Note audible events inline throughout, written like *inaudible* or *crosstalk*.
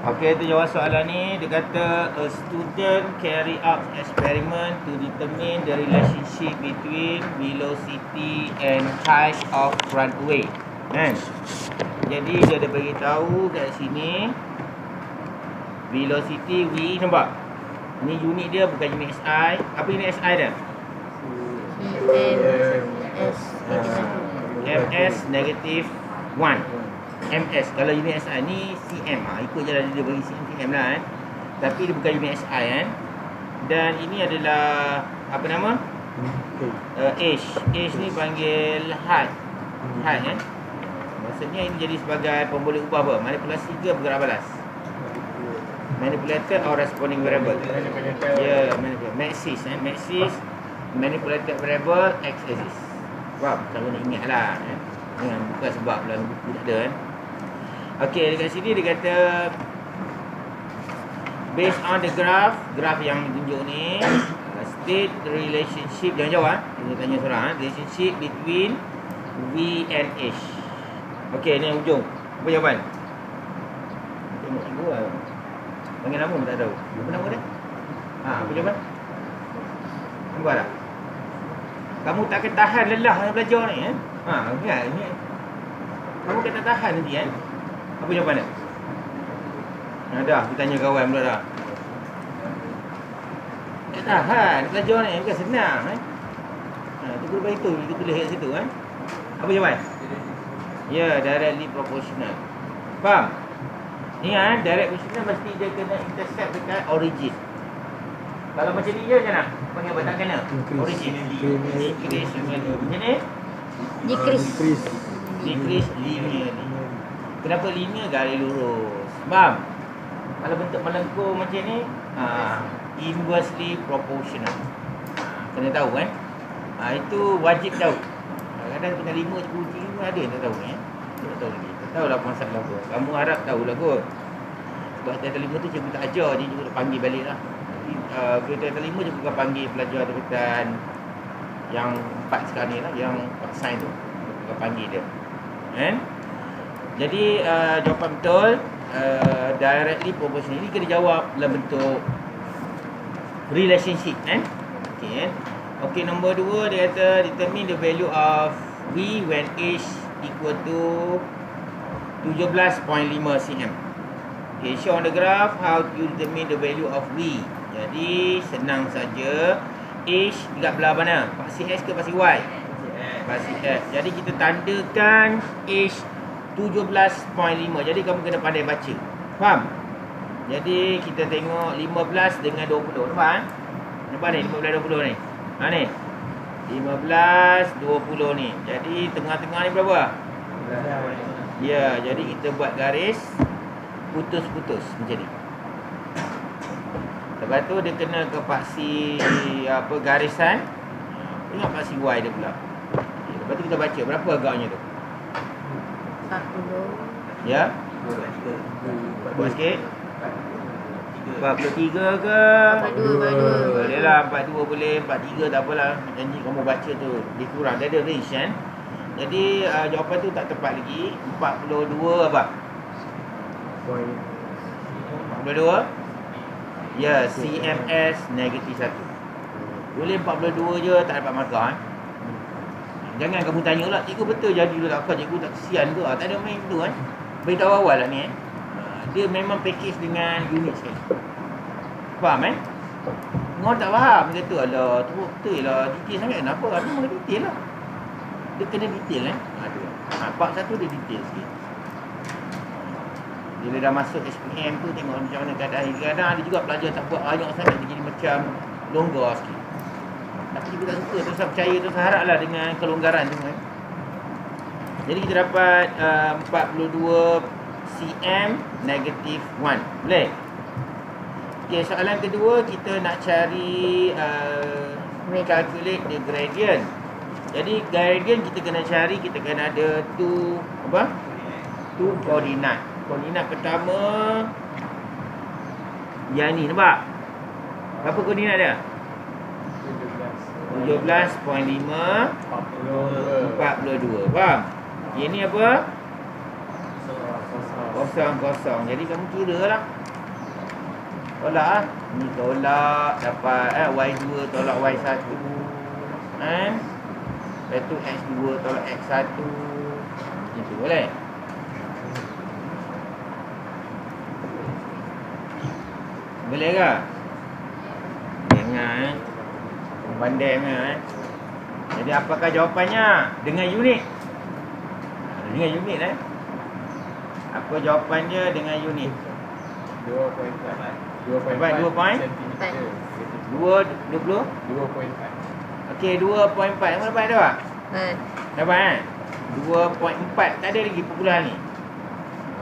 Okey, itu jawab soalan ni. Dia kata, a student carry out experiment to determine the relationship between velocity and height of runway. Kan? Jadi, dia ada beritahu kat sini, velocity V, nampak? Ni unit dia bukan unit SI. Apa unit SI dia? MS negative 1. MS kalau unit SI ni CM ah ikut jalan dia bagi CM CM lah kan tapi dia bukan unit SI kan dan ini adalah apa nama? Uh, H. H ni panggil height height kan maksudnya ini jadi sebagai pemboleh ubah apa? Manipulasi ke bergerak balas? Manipulated or responding variable. Ya yeah, maxis eh. Maxis manipulated variable x axis. Faham? Kalau nak ingat lah eh? bukan sebab dalam buku tak ada kan Okey, dekat sini dia kata based on the graph, graph yang ditunjuk ni, state relationship jangan jawab, kita tanya seorang, eh, relationship between V and H. Okey, ni yang ujung. Apa jawapan? Tengok cikgu lah. Panggil nama pun tak tahu. Apa nama dia? Ha, apa jawapan? Nampak tak? Kamu tak akan tahan lelah belajar ni eh? Ha, ingat ni. Kamu kena tahan nanti eh? Apa jawapan dia? Nah, dah, kita tanya kawan pula dah. Tak tahan, belajar ni bukan senang eh. Ha, tu guru itu, kita tulis kat situ eh. Apa jawapan? Ya, yeah, directly proportional. Faham? Ingat, eh, direct proportional mesti dia kena intercept dekat origin. Kalau macam ni je macam mana? Panggil apa? Tak kena? Origin. Decrease. Macam ni? Decrease. Decrease linearly. Kenapa linear garis lurus? Faham? Kalau bentuk melengkung macam ni, ha, inversely proportional. Kena tahu kan? Ha, itu wajib tahu. Kadang-kadang tengah lima je kunci ni ada yang tak tahu ya. Tak tahu lagi. Tak tahu lah masalah apa. Kamu harap tahu lah kot. Sebab tengah lima tu cikgu tak ajar cikgu tak panggil balik lah. Uh, tengah lima je bukan panggil pelajar depan yang empat sekarang ni lah, yang empat sign tu. Bukan panggil dia. Kan? Jadi uh, jawapan betul uh, directly proportional ini kena jawab dalam bentuk relationship kan. Okey kan. Okey nombor dua dia kata determine the value of V when H equal to 17.5 cm. Okay, show on the graph how to determine the value of V. Jadi senang saja. H dekat belah mana? Pasti X ke pasti Y? Pasti X. Jadi kita tandakan H 17.5 Jadi kamu kena pandai baca. Faham? Jadi kita tengok 15 dengan 20 Nampak eh? Nampak ni 15 20 ni? Ha ni? 15 20 ni. Jadi tengah-tengah ni berapa? Ya jadi kita buat garis Putus-putus macam ni Lepas tu dia kena ke paksi apa garisan? Tengok paksi Y dia pula. Lepas tu kita baca berapa agaknya tu 40. Ya. Buat sikit. 43 ke? 42, 42. Boleh lah 42 boleh 43 tak apalah Janji kamu baca tu Dia kurang Dia ada range kan Jadi uh, jawapan tu tak tepat lagi 42 apa? 42 Ya CMS negatif 1 Boleh 42 je tak dapat markah eh? Jangan kamu tanya lah, cikgu betul jadi tak apa, cikgu tak kesian ke? Ah, tak ada main tu kan. Beritahu awal lah ni eh. Ah, dia memang package dengan unit sekali. Faham eh? Orang tak faham dia kata, alah tu betul lah, detail sangat. Kenapa? Ada memang detail lah. Dia kena detail eh. Ha, part satu dia detail sikit. Bila dah masuk SPM tu tengok macam mana keadaan. Kadang-kadang ada juga pelajar tak buat banyak sangat, dia jadi macam longgar sikit. Tapi kita tak suka Terus percaya Terus haraplah dengan kelonggaran tu kan Jadi kita dapat uh, 42 cm Negatif 1 Boleh? Okay soalan kedua Kita nak cari uh, Calculate the gradient Jadi gradient kita kena cari Kita kena ada two Apa? Two koordinat Koordinat pertama Yang ni nampak? Berapa koordinat dia? 17.5 42 Faham? Ini apa? kosong kosong. Jadi kamu kira lah. Tolak lah. Ni tolak dapat eh Y2 tolak Y1. Kan? Lepas tu X2 tolak X1. Itu boleh. Boleh ke? Dengar eh. Pandai eh. Jadi apakah jawapannya? Dengan unit. Dengan unit eh. Apa jawapannya dengan unit? 2.4 Dapat dua point? Sentimeter. 2 20. 2.4 Okey 2.4. Kamu dapat tak? Pak? Ha. Dapat kan? 2.4 tak ada lagi perpuluhan ni.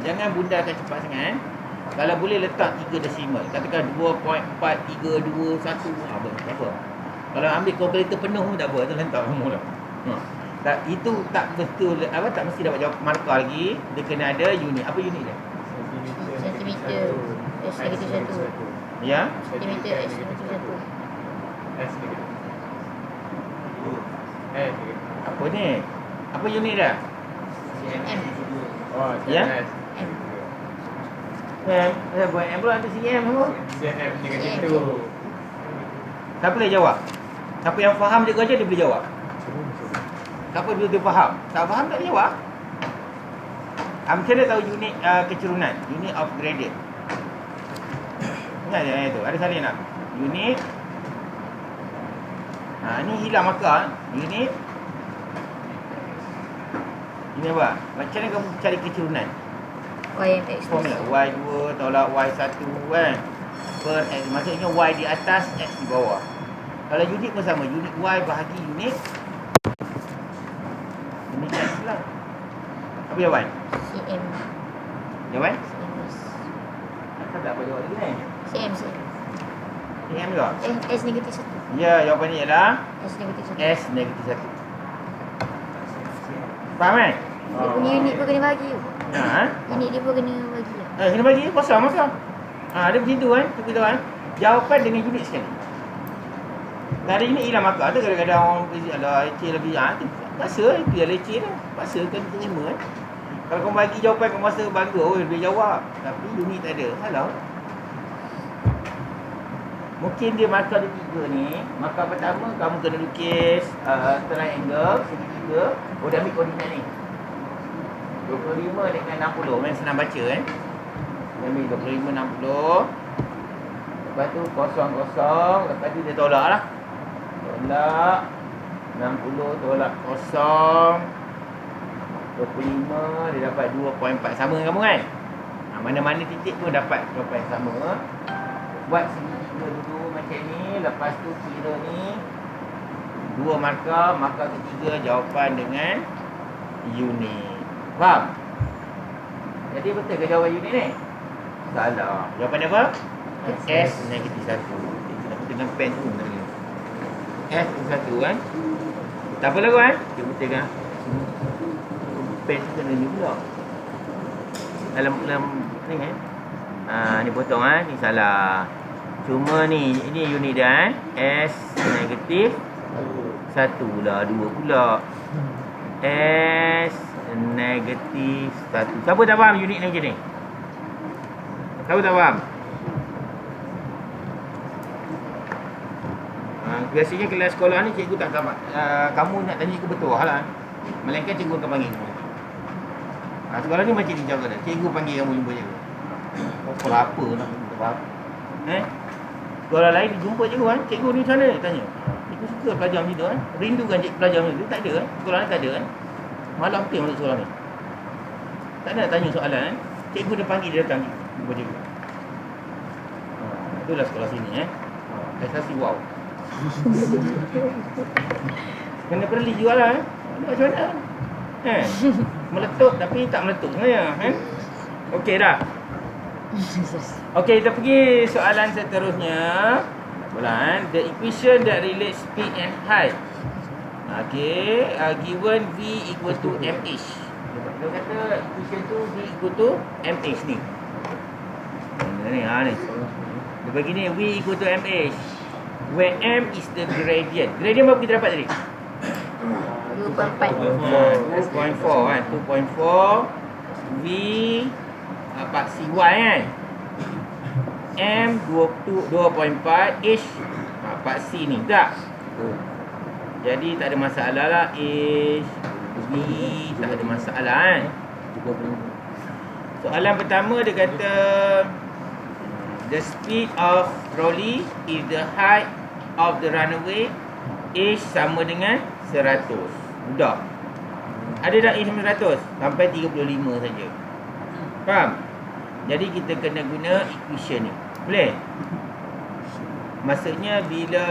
Jangan bunda akan cepat sangat eh. Kalau boleh letak 3 desimal. Katakan 2.4321 apa? Apa. Kalau ambil kalkulator penuh pun tak apa. Tu letak kamu lah. Ha. Tak, itu tak betul apa tak mesti dapat jawab markah lagi. Dia kena ada unit. Apa unit dia? Sentimeter. S negatif satu. Ya. Sentimeter S negatif satu. S negatif. S negatif. Apa ni? Apa unit dia? M. Oh, Ya? M. M. Eh, buat M pula ada CM semua. CM negatif tu. Siapa boleh jawab? Siapa yang faham dia kerja dia boleh jawab. Siapa dia, dia faham? Tak faham tak jawab. Ah, macam mana tahu unit uh, kecurunan? Unit of gradient. Ingat ayat tu. Ada salin tak? Unit. Ha, ni hilang markah. Unit. Ini apa? Macam mana kamu cari kecurunan? YMX. Formula Y2 tolak Y1 kan Per X Maksudnya Y di atas X di bawah Kalau unit pun sama Unit Y bahagi unit Unit X lah Apa jawapan? CM. Jawapan? CM. Tak tak apa jawab lagi ni CM. CM. CM juga? Eh, S negatif satu. Ya jawapannya ialah S negatif satu. S negatif 1 Faham kan? Dia punya unit pun kena bagi. Ha? Unit dia pun kena bagi. Eh, kena bagi kosong masa. Ha, dia macam tu kan. Tu kita kan. Jawapan dengan unit sekali. Hari ini hilang markah tu kadang-kadang orang busy ada leceh lebih ha, tu paksa itu yang leceh tu. Paksa kan terima kan. Kalau kau bagi jawapan kau masa bangga, oh dia jawab. Tapi unit tak ada. Salah. Mungkin dia markah ada tiga ni. Markah pertama kamu kena lukis uh, triangle segitiga. Oh dia ambil koordinat ni. 25 dengan 60 Memang senang baca kan Dia ambil 25, 60 Lepas tu kosong kosong Lepas tu dia tolak lah Tolak 60 tolak kosong 25 Dia dapat 2.4 Sama dengan kamu kan ha, Mana-mana titik tu dapat jawapan yang sama Buat segitiga dulu macam ni Lepas tu kira ni Dua markah Markah ketiga jawapan dengan Unit Faham? Jadi betul ke jawapan unit ni? Salah. Jawapan dia apa? S negatif 1. Dengan pen tu tadi. S negatif 1 kan? Tak apa lah kan? Kita betul kan? Pen kena ni pula. Dalam dalam ni kan? Ha, ni potong kan? Ni salah. Cuma ni, ini unit dia kan? S negatif 1 lah, 2 pula. S negatif 1. Siapa tak faham unit ni macam ni? Siapa tak faham? Ha, biasanya kelas sekolah ni cikgu tak sama. Uh, kamu nak tanya cikgu betul lah. Melainkan cikgu akan panggil kamu. Ha, sekolah ni macam cara dia. Cikgu panggil kamu jumpa cikgu. Oh, sekolah apa nak faham? Eh? Sekolah lain jumpa cikgu kan? Cikgu ni? Dia tanya. Cikgu suka pelajar macam tu kan? Rindu kan cikgu pelajar macam tu? Tak ada kan? Sekolah ni tak ada kan? Malam penting masuk sekolah ni. Tak ada nak tanya soalan kan? Cikgu dia panggil dia datang jumpa cikgu. Ha, itulah sekolah sini eh. Prestasi wow. *laughs* Kena perli lah eh. Ada macam mana? Eh? Meletup tapi tak meletup sebenarnya eh? Okey dah. Okey kita pergi soalan seterusnya. Bulan the equation that relates speed and height. Okey, uh, given v equal to mh. Dia kata equation tu v equal to mh ni. Ni ni ha ni. Dia bagi ni v equal to mh. Where m is the gradient. Gradient berapa kita dapat tadi? 2.4. Ha, 2.4 kan. 2.4 V uh, paksi Y kan. M 22 2.4 H uh, paksi ni. Tak? Jadi tak ada masalah lah H B tak ada masalah kan. Soalan pertama dia kata The speed of trolley if the height of the runaway H sama dengan 100 Mudah Ada tak H sama 100? Sampai 35 saja Faham? Jadi kita kena guna equation ni Boleh? Maksudnya bila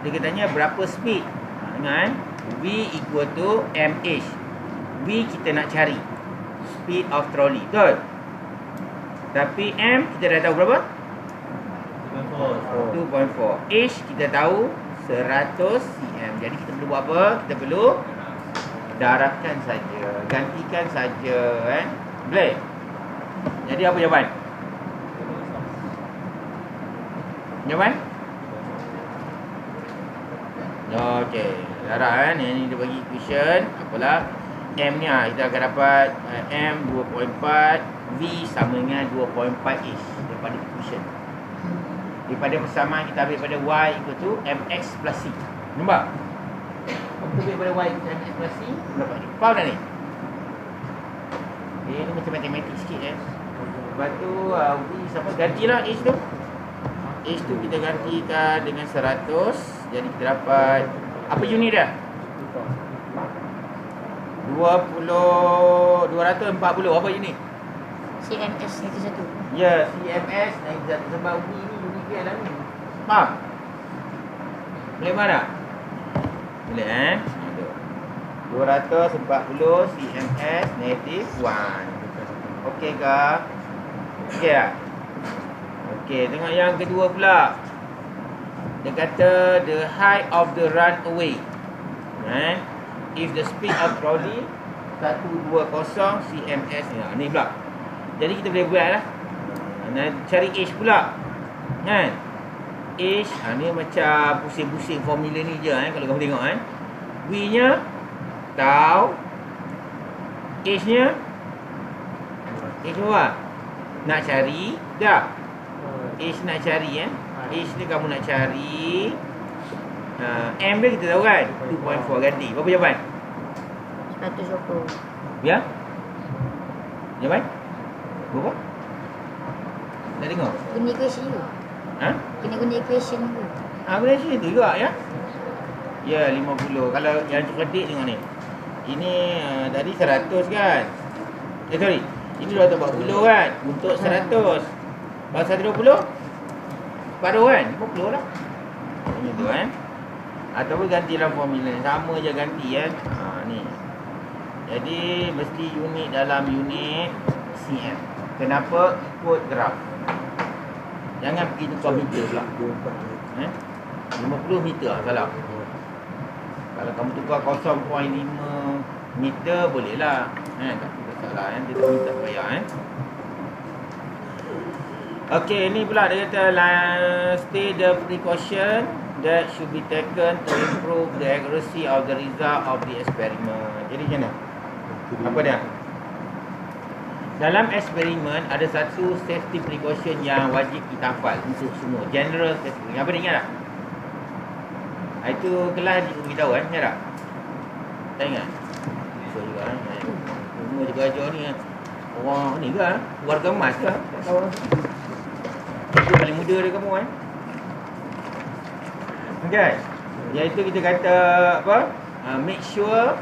dia katanya berapa speed ha, Ingat kan? V equal to MH V kita nak cari Speed of trolley Betul? Tapi M kita dah tahu berapa? 2.4 H kita tahu 100 cm Jadi kita perlu buat apa? Kita perlu Darabkan saja Gantikan saja kan Boleh? Jadi apa jawapan? Jawapan? Okey Darab kan Yang ni dia bagi equation Apalah M ni lah Kita akan dapat uh, M 2.4 V sama dengan 2.4H Daripada equation Daripada persamaan kita ambil pada Y equal to MX plus C Nampak? Kita ambil pada Y equal to MX plus C Dapat ni Faham tak ni? Eh, ni macam matematik sikit eh Lepas tu uh, V sama Gantilah H tu H tu kita gantikan dengan 100 Jadi kita dapat Apa unit dia? 20 240 Apa unit? CMS itu satu. Ya, CMS naik satu sebab V ni Faham? Boleh faham tak? Boleh eh? Ada. 240 CMS negative 1. Okey ke? Okey tak? Okey, tengok yang kedua pula. Dia kata the height of the runaway. Eh? If the speed of trolley 120 CMS. Ha, ni pula. Jadi kita boleh buat lah. Cari H pula. Kan? H, ha, ni macam pusing-pusing formula ni je eh, kalau kamu tengok kan. V nya tahu. H nya H apa? Nak cari dah. H nak cari kan. H ni kamu nak cari. Uh, M dia kita tahu kan. 2.4 ganti. Berapa jawapan? 120. Ya? Jawapan? Berapa? Nak tengok? Guna equation tu. Ha? Kena guna equation tu. Ha, boleh macam tu juga ya? Ya, 50. Kalau yang cerdik tengok ni. Ini uh, tadi 100 kan? Eh, sorry. Ini 240 kan? Untuk 100. Kalau 120? Paruh kan? 50 lah. Macam tu kan? Ataupun ganti dalam formula. Sama je ganti kan? Ha, ni. Jadi, mesti unit dalam unit CM. Kenapa? Ikut graf. Jangan pergi tukar meter pula. Eh? 50 meter lah salah. Kalau kamu tukar 0.5 meter boleh lah. Eh, tak salah eh. Dia tak minta bayar eh. Okey, ni pula dia kata stay the precaution that should be taken to improve the accuracy of the result of the experiment. Jadi macam mana? Apa dia? Dalam eksperimen ada satu safety precaution yang wajib kita hafal untuk semua. General safety. Apa dia ingat tak? Ah, Itu kelas dia beritahu kan? Ingat tak? Tak ingat? So juga kan? Semua juga ajar ni kan? Orang ni ke? kan? Warga emas ke? Tak tahu lah. Itu paling muda dia kamu kan? Okay. Iaitu kita kata apa? Uh, make sure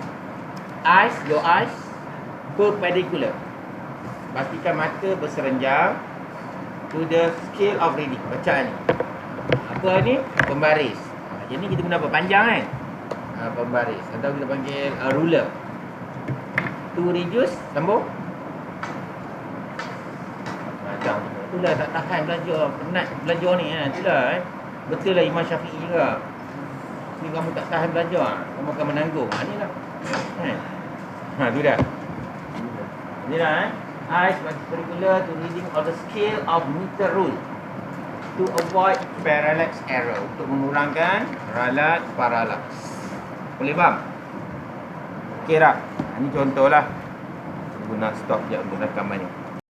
eyes, your eyes perpendicular. Pastikan mata berserenjang to the scale of reading. Bacaan ni. Apa ni? Pembaris. Ha, jadi kita guna apa? Panjang kan? Ha, pembaris. Atau kita panggil uh, ruler. To reduce. Sambung. Macam tu. Itulah tak tahan belajar. Penat belajar ni kan. Itulah eh. Betul lah Imam Syafi'i juga. Ni kamu tak tahan belajar. Kamu akan menanggung. Ha, ni lah. Kan? Ha, tu dah. Ni lah eh. Eyes must particular to reading of the scale of meter rule to avoid parallax error untuk mengurangkan ralat parallax. Boleh faham? Okey tak? Ini contohlah. Guna stop je untuk rakaman ni.